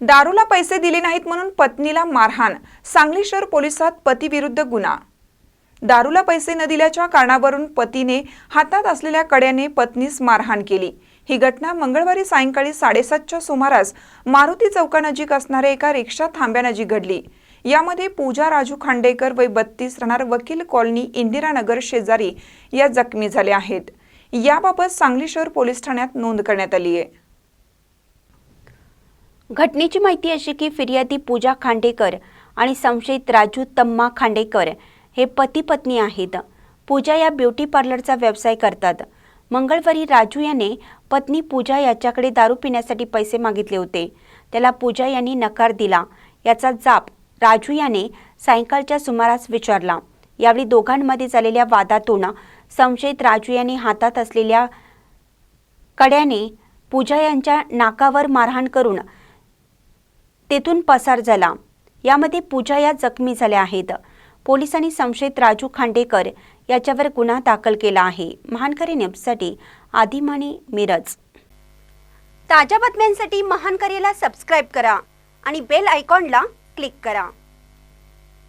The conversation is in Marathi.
दारूला पैसे दिले नाहीत म्हणून पत्नीला मारहाण. सांगली शहर पोलिसात पतीविरुद्ध गुन्हा. दारूला पैसे न दिल्याच्या कारणावरून पतीने हातात असलेल्या कड्याने पत्नीस मारहाण केली. ही घटना मंगळवारी सायंकाळी साडेसातच्या सुमारास मारुती चौकानजीक असणाऱ्या एका रिक्षा थांब्यानजीक घडली. यामध्ये पूजा राजू खांडेकर वय बत्तीस राहणार वकील कॉलनी इंदिरानगर शेजारी या जखमी झाल्या आहेत. याबाबत सांगली शहर पोलीस ठाण्यात नोंद करण्यात आली आहे. घटनेची माहिती अशी की फिर्यादी पूजा खांडेकर आणि संशयित राजू तम्मा खांडेकर हे पती पत्नी आहेत. पूजा या ब्युटी पार्लरचा व्यवसाय करतात. मंगळवारी राजू याने पत्नी पूजा याच्याकडे दारू पिण्यासाठी पैसे मागितले होते. त्याला पूजा यांनी नकार दिला. याचा जाप राजू याने सायंकाळच्या सुमारास विचारला. यावेळी दोघांमध्ये झालेल्या वादातून संशयित राजू यांनी हातात असलेल्या कड्याने पूजा यांच्या नाकावर मारहाण करून तेथून पसार झाला. यामध्ये पूजा या जखमी झाल्या आहेत. पोलिसांनी संशयित राजू खांडेकर याच्यावर गुन्हा दाखल केला आहे. महानकरी न्यूजसाठी आदिमानी मिरज. ताज्या बातम्यांसाठी महानकरीला सबस्क्राईब करा आणि बेल आयकॉनला क्लिक करा.